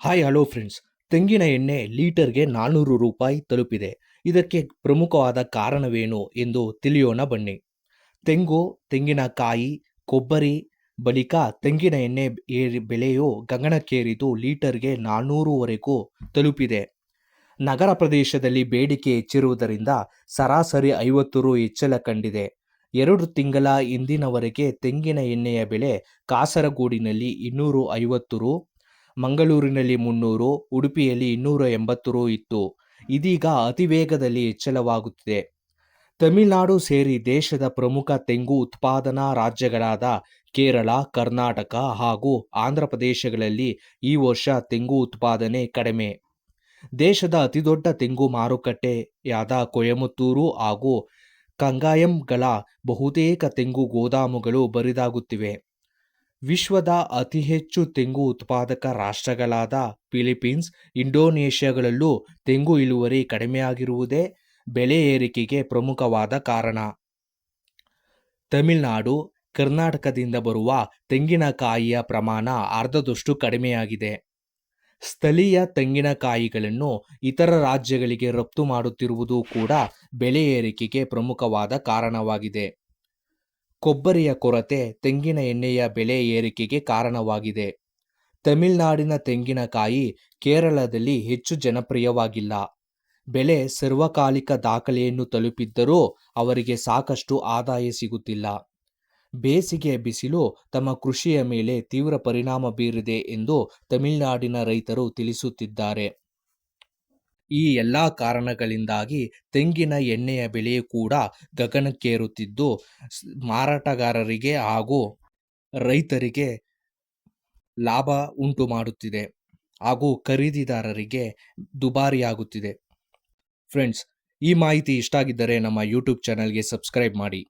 Hi hello friends ತೆಂಗಿನ ಎಣ್ಣೆ ಲೀಟರ್ಗೆ ನಾನ್ನೂರು ರೂಪಾಯಿ ತಲುಪಿದೆ. ಇದಕ್ಕೆ ಪ್ರಮುಖವಾದ ಕಾರಣವೇನು ಎಂದು ತಿಳಿಯೋಣ ಬನ್ನಿ. ತೆಂಗು, ತೆಂಗಿನಕಾಯಿ, ಕೊಬ್ಬರಿ, ಬಳಿಕ ತೆಂಗಿನ ಎಣ್ಣೆ ಏರಿ, ಬೆಲೆಯು ಗಗನಕ್ಕೇರಿದು ಲೀಟರ್ಗೆ ನಾನ್ನೂರುವರೆಗೂ ತಲುಪಿದೆ. ನಗರ ಪ್ರದೇಶದಲ್ಲಿ ಬೇಡಿಕೆ ಹೆಚ್ಚಿರುವುದರಿಂದ ಸರಾಸರಿ ಐವತ್ತು ರು ಹೆಚ್ಚಳ ಕಂಡಿದೆ. ಎರಡು ತಿಂಗಳ ಹಿಂದಿನವರೆಗೆ ತೆಂಗಿನ ಎಣ್ಣೆಯ ಬೆಲೆ ಕಾಸರಗೋಡಿನಲ್ಲಿ ಇನ್ನೂರು ಐವತ್ತು ರು ಮಂಗಳೂರಿನಲ್ಲಿ ಮುನ್ನೂರು, ಉಡುಪಿಯಲ್ಲಿ ಇನ್ನೂರ ಎಂಬತ್ತು ರು ಇತ್ತು. ಇದೀಗ ಅತಿ ವೇಗದಲ್ಲಿ ಹೆಚ್ಚಳವಾಗುತ್ತಿದೆ ತಮಿಳುನಾಡು ಸೇರಿ ದೇಶದ ಪ್ರಮುಖ ತೆಂಗು ಉತ್ಪಾದನಾ ರಾಜ್ಯಗಳಾದ ಕೇರಳ, ಕರ್ನಾಟಕ ಹಾಗೂ ಆಂಧ್ರ ಪ್ರದೇಶಗಳಲ್ಲಿ ಈ ವರ್ಷ ತೆಂಗು ಉತ್ಪಾದನೆ ಕಡಿಮೆ. ದೇಶದ ಅತಿದೊಡ್ಡ ತೆಂಗು ಮಾರುಕಟ್ಟೆಯಾದ ಕೊಯಮತ್ತೂರು ಹಾಗೂ ಕಂಗಾಯಂಗಳ ಬಹುತೇಕ ತೆಂಗು ಗೋದಾಮುಗಳು ಬರಿದಾಗುತ್ತಿವೆ. ವಿಶ್ವದ ಅತಿ ಹೆಚ್ಚು ತೆಂಗು ಉತ್ಪಾದಕ ರಾಷ್ಟ್ರಗಳಾದ ಫಿಲಿಪೀನ್ಸ್, ಇಂಡೋನೇಷ್ಯಾಗಳಲ್ಲೂ ತೆಂಗು ಇಳುವರಿ ಕಡಿಮೆಯಾಗಿರುವುದೇ ಬೆಲೆ ಏರಿಕೆಗೆ ಪ್ರಮುಖವಾದ ಕಾರಣ. ತಮಿಳುನಾಡು, ಕರ್ನಾಟಕದಿಂದ ಬರುವ ತೆಂಗಿನಕಾಯಿಯ ಪ್ರಮಾಣ ಅರ್ಧದಷ್ಟು ಕಡಿಮೆಯಾಗಿದೆ. ಸ್ಥಳೀಯ ತೆಂಗಿನಕಾಯಿಗಳನ್ನು ಇತರ ರಾಜ್ಯಗಳಿಗೆ ರಫ್ತು ಮಾಡುತ್ತಿರುವುದು ಕೂಡ ಬೆಲೆ ಏರಿಕೆಗೆ ಪ್ರಮುಖವಾದ ಕಾರಣವಾಗಿದೆ. ಕೊಬ್ಬರಿಯ ಕೊರತೆ ತೆಂಗಿನ ಎಣ್ಣೆಯ ಬೆಲೆ ಏರಿಕೆಗೆ ಕಾರಣವಾಗಿದೆ. ತಮಿಳುನಾಡಿನ ತೆಂಗಿನಕಾಯಿ ಕೇರಳದಲ್ಲಿ ಹೆಚ್ಚು ಜನಪ್ರಿಯವಾಗಿಲ್ಲ. ಬೆಲೆ ಸರ್ವಕಾಲಿಕ ದಾಖಲೆಯನ್ನು ತಲುಪಿದ್ದರೂ ಅವರಿಗೆ ಸಾಕಷ್ಟು ಆದಾಯ ಸಿಗುತ್ತಿಲ್ಲ. ಬೇಸಿಗೆ ಬಿಸಿಲು ತಮ್ಮ ಕೃಷಿಯ ಮೇಲೆ ತೀವ್ರ ಪರಿಣಾಮ ಬೀರಿದೆ ಎಂದು ತಮಿಳುನಾಡಿನ ರೈತರು ತಿಳಿಸುತ್ತಿದ್ದಾರೆ. ಈ ಎಲ್ಲ ಕಾರಣಗಳಿಂದಾಗಿ ತೆಂಗಿನ ಎಣ್ಣೆಯ ಬೆಲೆ ಕೂಡ ಗಗನಕ್ಕೇರುತ್ತಿದ್ದು ಮಾರಾಟಗಾರರಿಗೆ ಹಾಗೂ ರೈತರಿಗೆ ಲಾಭ ಉಂಟು ಮಾಡುತ್ತಿದೆ ಹಾಗೂ ಖರೀದಿದಾರರಿಗೆ ದುಬಾರಿಯಾಗುತ್ತಿದೆ. ಫ್ರೆಂಡ್ಸ್, ಈ ಮಾಹಿತಿ ಇಷ್ಟ ಆಗಿದ್ದರೆ ನಮ್ಮ ಯೂಟ್ಯೂಬ್ ಚಾನಲ್ಗೆ ಸಬ್ಸ್ಕ್ರೈಬ್ ಮಾಡಿ.